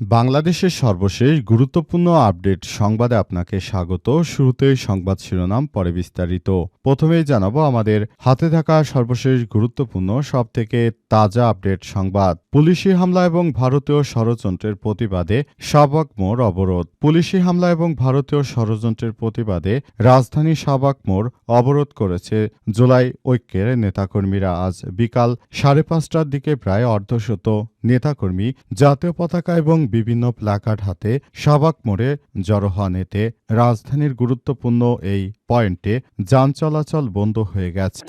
বাংলাদেশের সর্বশেষ গুরুত্বপূর্ণ আপডেট সংবাদে আপনাকে স্বাগত। শুরুতেই সংবাদ শিরোনাম, পরে বিস্তারিত। প্রথমেই জানাব আমাদের হাতে থাকা সর্বশেষ গুরুত্বপূর্ণ, সবথেকে তাজা আপডেট সংবাদ। পুলিশি হামলা এবং ভারতীয় ষড়যন্ত্রের প্রতিবাদে শাহবাগ মোড় অবরোধ। পুলিশি হামলা এবং ভারতীয় ষড়যন্ত্রের প্রতিবাদে রাজধানী শাহবাগ মোড় অবরোধ করেছে জুলাই ঐক্যের নেতাকর্মীরা। আজ বিকাল সাড়ে পাঁচটার দিকে প্রায় অর্ধশত নেতাকর্মী জাতীয় পতাকা এবং বিভিন্ন প্ল্যাকার্ড হাতে সাবাক মোড়ে জড়ো হন। এতে রাজধানীর গুরুত্বপূর্ণ এই পয়েন্টে যান চলাচল বন্ধ হয়ে গেছে।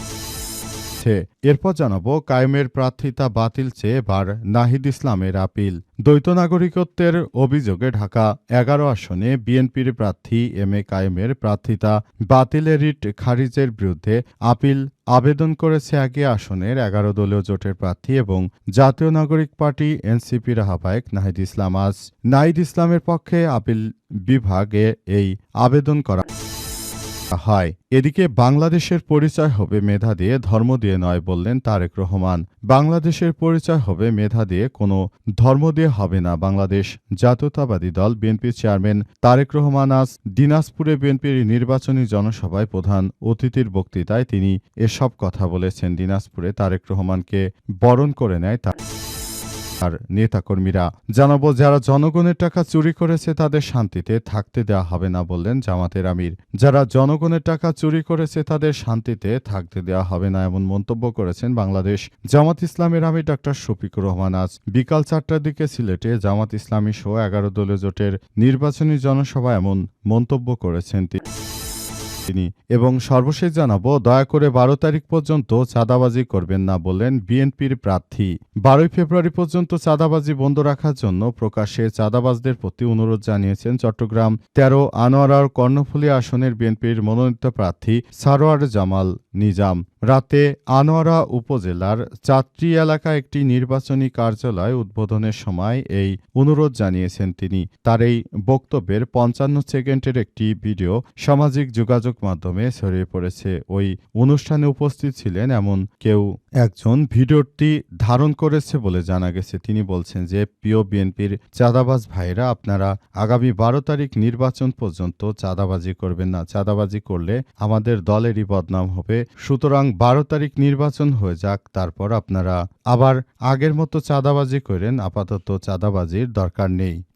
এরপর জানাব কায়েমের প্রার্থিতা বাতিল চেয়ে এবার নাহিদ ইসলামের আপিল। দ্বৈত নাগরিকত্বের অভিযোগে ঢাকা এগারো আসনে বিএনপির প্রার্থী এম এ কায়েমের প্রার্থিতা বাতিলের রিট খারিজের বিরুদ্ধে আপিল আবেদন করেছে একই আসনের এগারো দলীয় জোটের প্রার্থী এবং জাতীয় নাগরিক পার্টি এনসিপির আহ্বায়ক নাহিদ ইসলাম। আজ নাহিদ ইসলামের পক্ষে আপিল বিভাগে এই আবেদন করা হয়। এদিকে বাংলাদেশের পরিচয় হবে মেধা দিয়ে, ধর্ম দিয়ে নয় বললেন তারেক রহমান। বাংলাদেশের পরিচয় হবে মেধা দিয়ে, কোনো ধর্ম দিয়ে হবে না। বাংলাদেশ জাতীয়তাবাদী দল বিএনপির চেয়ারম্যান তারেক রহমান আজ দিনাজপুরে বিএনপির নির্বাচনী জনসভায় প্রধান অতিথির বক্তৃতায় তিনি এসব কথা বলেছেন। দিনাজপুরে তারেক রহমানকে বরণ করে নেয় আর নেতাকর্মীরা। জানাব, যারা জনগণের টাকা চুরি করেছে, তাদের শান্তিতে থাকতে দেওয়া হবে না বললেন জামাতের আমির। যারা জনগণের টাকা চুরি করেছে, তাদের শান্তিতে থাকতে দেওয়া হবে না এমন মন্তব্য করেছেন বাংলাদেশ জামাত ইসলামের আমির ডাক্তার শফিকুর রহমান আজ বিকাল চারটার দিকে সিলেটে জামাত ইসলামী সহ এগারো দলীয় জোটের নির্বাচনী জনসভা এমন মন্তব্য করেছেন তিনি। তিনি। এবং সর্বশেষ জানাব, দয়া করে বারো তারিখ পর্যন্ত চাঁদাবাজি করবেন না বললেন বিএনপির প্রার্থী। বারোই ফেব্রুয়ারি পর্যন্ত চাঁদাবাজি বন্ধ রাখার জন্য প্রকাশ্যে চাঁদাবাজদের প্রতি অনুরোধ জানিয়েছেন চট্টগ্রাম তেরো আনোয়ারার কর্ণফুলী আসনের বিএনপির মনোনীত প্রার্থী সারোয়ার জামাল। নিজাম। রাতে আনোয়ারা উপজেলার চাত্রি এলাকায় একটি নির্বাচনী কার্যালয় উদ্বোধনের সময় এই অনুরোধ জানিয়েছেন তিনি। তার এই বক্তব্যের পঞ্চান্ন সেকেন্ডের একটি ভিডিও সামাজিক যোগাযোগ মাধ্যমে ছড়িয়ে পড়েছে। ওই অনুষ্ঠানে উপস্থিত ছিলেন এমন কেউ একজন। ভিডিওটি ধারণ করেছে বলে জানা গেছে। তিনি বলছেন যে, প্রিয় বিএনপির চাঁদাবাজ ভাইরা আপনারা আগামী বারো তারিখ নির্বাচন পর্যন্ত চাঁদাবাজি করবেন না। চাঁদাবাজি করলে আমাদের দলেরই বদনাম হবে। সুতরাং বারো তারিখ নির্বাচন হয়ে যাক, তারপর আপনারা আবার আগের মতো চাঁদাবাজি করেন, আপাতত চাঁদাবাজির দরকার নেই।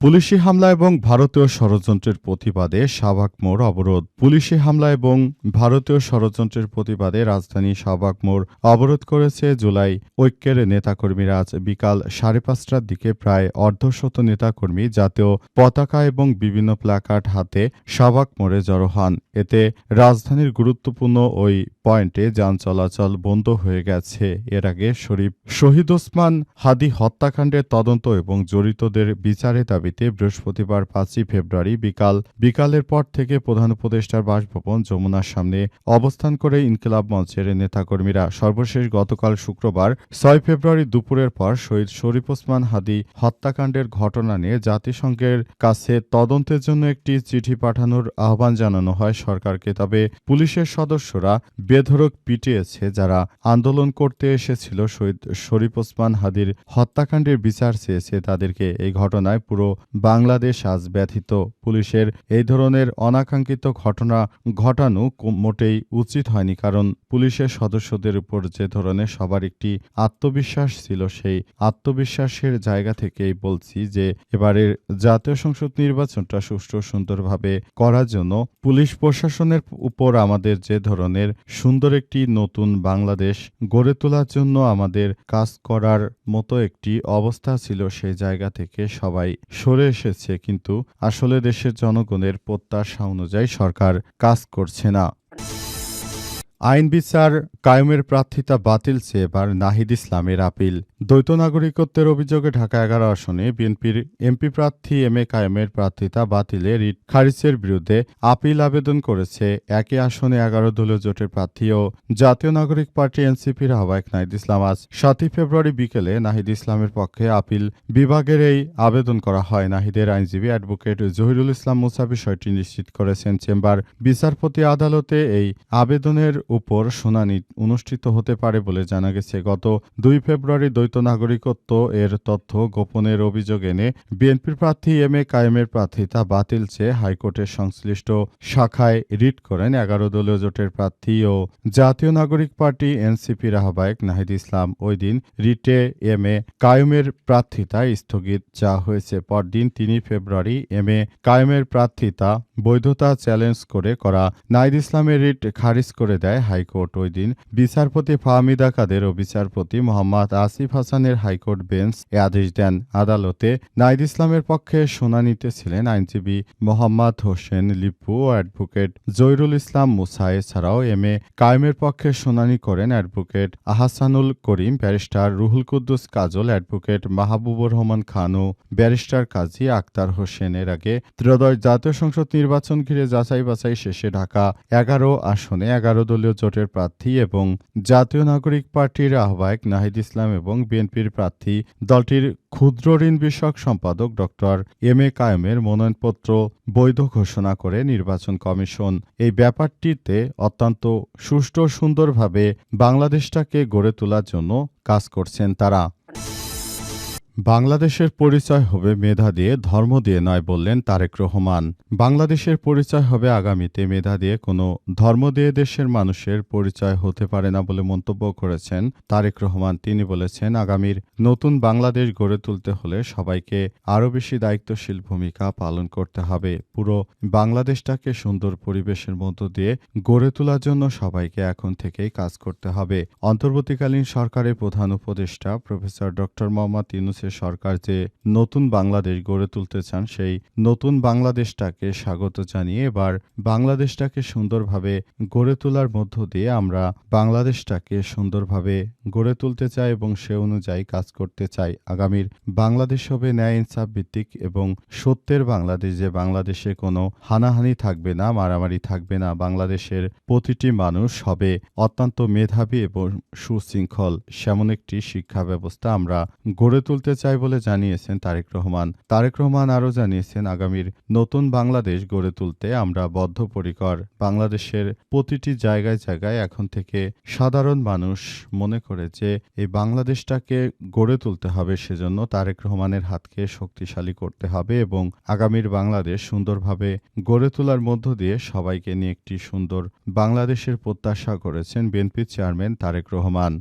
পুলিশি হামলা এবং ভারতীয় ষড়যন্ত্রের প্রতিবাদে শাহবাগ মোড় অবরোধ। পুলিশি হামলা এবং ভারতীয় ষড়যন্ত্রের প্রতিবাদে রাজধানী শাহবাগ মোড় অবরোধ করেছে জুলাই। ঐক্যের নেতাকর্মীরা আজ বিকাল সাড়ে পাঁচটার দিকে প্রায় অর্ধশত নেতাকর্মী জাতীয় পতাকা এবং বিভিন্ন প্ল্যাকার্ড হাতে শাহবাগ মোড়ে জড়ো হন। এতে রাজধানীর গুরুত্বপূর্ণ ওই পয়েন্টে যান চলাচল বন্ধ হয়ে গেছে। এর আগে শরীফ শহীদ ওসমান হাদি হত্যাকাণ্ডের তদন্ত এবং জড়িতদের বিচারে দাবিতে বৃহস্পতিবার পাঁচই ফেব্রুয়ারি বিকাল, বিকালের পর থেকে প্রধান উপদেষ্টার বাসভবন যমুনার সামনে অবস্থান করে ইনকিলাব মঞ্চের নেতাকর্মীরা। সর্বশেষ গতকাল শুক্রবার ছয় ফেব্রুয়ারি দুপুরের পর শহীদ শরীফ ওসমান হাদি হত্যাকাণ্ডের ঘটনা নিয়ে জাতিসংঘের কাছে তদন্তের জন্য একটি চিঠি পাঠানোর আহ্বান জানানো হয় সরকারকে। তবে পুলিশের সদস্যরা বেধরক পিটিয়েছে যারা আন্দোলন করতে এসেছিল শহীদ শরীফ ওসমান হাদির হত্যাকাণ্ডের বিচার চেয়েছে তাদেরকে এই ঘটনায় পুরো বাংলাদেশ আজ ব্যথিত। পুলিশের এই ধরনের অনাকাঙ্ক্ষিত ঘটনা ঘটানো মোটেই উচিত হয়নি কারণ পুলিশের সদস্যদের উপর যে ধরনের সবার একটি আত্মবিশ্বাস ছিল সেই আত্মবিশ্বাসের জায়গা থেকেই বলছি যে এবারের জাতীয় সংসদ নির্বাচনটা সুষ্ঠু সুন্দরভাবে করার জন্য পুলিশ প্রশাসনের উপর আমাদের যে ধরনের সুন্দর একটি নতুন বাংলাদেশ গড়ে তোলার জন্য আমাদের কাজ করার মতো একটি অবস্থা ছিল সেই জায়গা থেকে সবাই সরে এসেছে, কিন্তু আসলে দেশের জনগণের প্রত্যাশা অনুযায়ী সরকার কাজ করছে না। আইন বিচার কায়েমের প্রার্থিতা বাতিল চেয়ে এবার নাহিদ ইসলামের আপিল। দ্বৈত নাগরিকত্বের অভিযোগে ঢাকা এগারো আসনে বিএনপির এমপি প্রার্থী এম এ কায়েমের প্রার্থিতা বাতিলে রিট খারিজের বিরুদ্ধে আপিল আবেদন করেছে একই আসনে এগারো দলীয় জোটের প্রার্থী ও জাতীয় নাগরিক পার্টি এনসিপির আহ্বায়ক নাহিদ ইসলাম। আজ সাতই ফেব্রুয়ারি বিকেলে নাহিদ ইসলামের পক্ষে আপিল বিভাগের এই আবেদন করা হয়। নাহিদের আইনজীবী অ্যাডভোকেট জহিরুল ইসলাম মুসা বিষয়টি নিশ্চিত করেছেন। চেম্বার বিচারপতি আদালতে এই আবেদনের উপর শুনানি অনুষ্ঠিত হতে পারে বলে জানা গেছে। গত দুই ফেব্রুয়ারি দ্বৈত নাগরিকত্ব এর তথ্য গোপনের অভিযোগ এনে বিএনপির প্রার্থী এম এ কায়েমের প্রার্থিতা বাতিল চেয়ে হাইকোর্টের সংশ্লিষ্ট শাখায় রিট করেন এগারো দলীয় জোটের প্রার্থী ও জাতীয় নাগরিক পার্টি এনসিপির আহ্বায়ক নাহিদ ইসলাম। ওই দিন রিটে এম এ কায়েমের প্রার্থিতা স্থগিত চাওয়া হয়েছে। পরদিন তিন ফেব্রুয়ারি এম এ কায়েমের প্রার্থিতা বৈধতা চ্যালেঞ্জ করে করা নাইদ ইসলামের রিট খারিজ করে দেয় হাইকোর্ট। ওই দিন বিচারপতি ফাহমিদা কাদের ও বিচারপতি মোহাম্মদ আসিফ হাসানের হাইকোর্ট বেঞ্চ এ আদেশ দেন। আদালতে নাইদ ইসলামের পক্ষে শুনানিতে ছিলেন আইনজীবী মোহাম্মদ হোসেন লিপু ও অ্যাডভোকেট জয়রুল ইসলাম মুসা। এছাড়াও এম এ কায়েমের পক্ষে শুনানি করেন advocate Ahasanul Karim, barrister Ruhul Kuddus Kajol, advocate Mahbubur Rahman Khan ও ব্যারিস্টার কাজী আক্তার হোসেন। এর আগে ত্রয়োদশ জাতীয় সংসদ নির্বাচন ঘিরে যাচাই বাছাই শেষে ঢাকা এগারো আসনে এগারো দলীয় জোটের প্রার্থী এবং জাতীয় নাগরিক পার্টির আহ্বায়ক নাহিদ ইসলাম এবং বিএনপির প্রার্থী দলটির ক্ষুদ্র ঋণ বিষয়ক সম্পাদক ডক্টর এম এ কায়েমের মনোনয়নপত্র বৈধ ঘোষণা করে নির্বাচন কমিশন। এই ব্যাপারটিতে অত্যন্ত সুষ্ঠু সুন্দরভাবে বাংলাদেশটাকে গড়ে তোলার জন্য কাজ করছেন তারা। বাংলাদেশের পরিচয় হবে মেধা দিয়ে, ধর্ম দিয়ে নয় বললেন তারেক রহমান। বাংলাদেশের পরিচয় হবে আগামীতে, মেধা দিয়ে কোনো ধর্ম দিয়ে দেশের মানুষের পরিচয় হতে পারে না বলে মন্তব্য করেছেন তারেক রহমান। তিনি বলেছেন, আগামীর নতুন বাংলাদেশ গড়ে তুলতে হলে সবাইকে আরও বেশি দায়িত্বশীল ভূমিকা পালন করতে হবে। পুরো বাংলাদেশটাকে সুন্দর পরিবেশের মধ্য দিয়ে গড়ে তোলার জন্য সবাইকে এখন থেকেই কাজ করতে হবে। অন্তর্বর্তীকালীন সরকারের প্রধান উপদেষ্টা প্রফেসর ডক্টর মোহাম্মদ ইউনুসের সরকার যে নতুন বাংলাদেশ গড়ে তুলতে চান, সেই নতুন বাংলাদেশটাকে স্বাগত জানিয়ে এবার বাংলাদেশটাকে সুন্দরভাবে গড়ে তোলার মধ্য দিয়ে আমরা বাংলাদেশটাকে সুন্দরভাবে গড়ে তুলতে চাই এবং সে অনুযায়ী কাজ করতে চাই। আগামীর বাংলাদেশ হবে ন্যায় ইনসাফ ভিত্তিক এবং সত্যের বাংলাদেশ, যে বাংলাদেশে কোনো হানাহানি থাকবে না, মারামারি থাকবে না, বাংলাদেশের প্রতিটি মানুষ হবে অত্যন্ত মেধাবী এবং সুশৃঙ্খল। সেমন একটি শিক্ষা ব্যবস্থা আমরা গড়ে তুলতে চাই বলে জানিয়েছেন তারেক রহমান। তারেক রহমান আরও জানিয়েছেন, আগামীর নতুন বাংলাদেশ গড়ে তুলতে আমরা বদ্ধপরিকর। বাংলাদেশের প্রতিটি জায়গায় জায়গায় এখন থেকে সাধারণ মানুষ মনে করে যে এই বাংলাদেশটাকে গড়ে তুলতে হবে, সেজন্য তারেক রহমানের হাতকে শক্তিশালী করতে হবে এবং আগামীর বাংলাদেশ সুন্দরভাবে গড়ে তোলার মধ্য দিয়ে সবাইকে নিয়ে একটি সুন্দর বাংলাদেশের প্রত্যাশা করেছেন বিএনপি চেয়ারম্যান তারেক রহমান।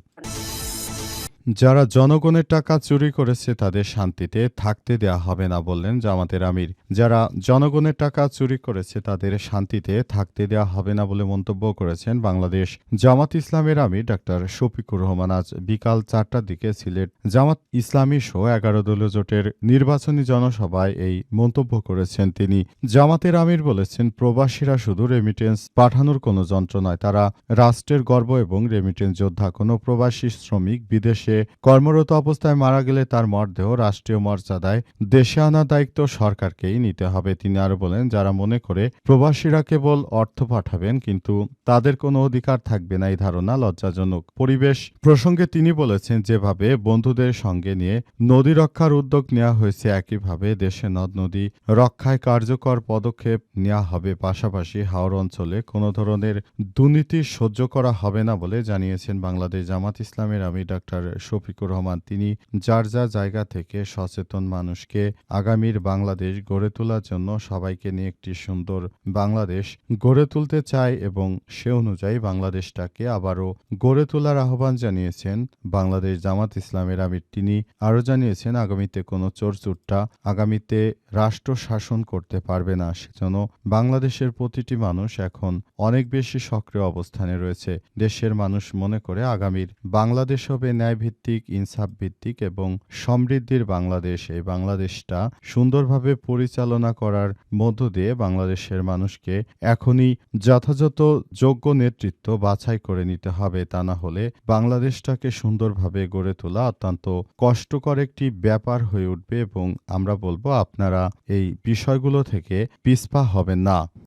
যারা জনগণের টাকা চুরি করেছে তাদের শান্তিতে থাকতে দেয়া হবে না বললেন জামাতের আমির। যারা জনগণের টাকা চুরি করেছে তাদের শান্তিতে থাকতে দেয়া হবে না বলে মন্তব্য করেছেন বাংলাদেশ জামাত ইসলামের আমির ডাক্তার শফিকুর রহমান। আজ বিকাল চারটার দিকে সিলেট জামাত ইসলামী সহ এগারো দলীয় জোটের নির্বাচনী জনসভায় এই মন্তব্য করেছেন তিনি। জামাতের আমির বলেছেন, প্রবাসীরা শুধু রেমিটেন্স পাঠানোর কোনো যন্ত্র নয়, তারা রাষ্ট্রের গর্ব এবং রেমিটেন্স যোদ্ধা, কোনো প্রবাসী শ্রমিক বিদেশে কর্মরত অবস্থায় মারা গেলে তার মরদেহ রাষ্ট্রীয় মর্যাদায় দেশে আনার দায়িত্ব সরকারকেই নিতে হবে। তিনি আরও বলেন, যারা মনে করে প্রবাসীরা কেবল অর্থ পাঠাবেন, কিন্তু তাদের কোনো অধিকার থাকবে না, এই ধারণা লজ্জাজনক। পরিবেশ প্রসঙ্গে তিনি বলেছেন, যেভাবে বন্ধুদের সঙ্গে নিয়ে নদী রক্ষার উদ্যোগ নেওয়া হয়েছে, একইভাবে দেশে নদ নদী রক্ষায় কার্যকর পদক্ষেপ নেওয়া হবে। পাশাপাশি হাওর অঞ্চলে কোনো ধরনের দুর্নীতি সহ্য করা হবে না বলে জানিয়েছেন বাংলাদেশ জামাত ইসলামের আমি ডাক্তার শফিকুর রহমান। তিনি যার যা জায়গা থেকে সচেতন মানুষকে আগামীর বাংলাদেশ গড়ে তোলার জন্য সবাইকে নিয়ে একটি সুন্দর বাংলাদেশ গড়ে তুলতে চায় এবং সে অনুযায়ী বাংলাদেশটাকে আবারও গড়ে তোলার আহ্বান জানিয়েছেন বাংলাদেশ জামাত ইসলামের আমির। তিনি আরও জানিয়েছেন, আগামীতে কোনো চোরচুট্টা আগামীতে রাষ্ট্র শাসন করতে পারবে না, সেজন্য বাংলাদেশের প্রতিটি মানুষ এখন অনেক বেশি সক্রিয় অবস্থানে রয়েছে। দেশের মানুষ মনে করে আগামীর বাংলাদেশ হবে ন্যায়ভিত্তিক ইনসাফ ভিত্তিক এবং সমৃদ্ধির বাংলাদেশ। এই বাংলাদেশটা সুন্দরভাবে পরিচালনা করার মধ্য দিয়ে বাংলাদেশের মানুষকে এখনই যথাযথ যোগ্য নেতৃত্ব বাছাই করে নিতে হবে। তা না হলে বাংলাদেশটাকে সুন্দরভাবে গড়ে তোলা অত্যন্ত কষ্টকর একটি ব্যাপার হয়ে উঠবে এবং আমরা বলব, আপনারা এই বিষয়গুলো থেকে পিছপা হবেন না।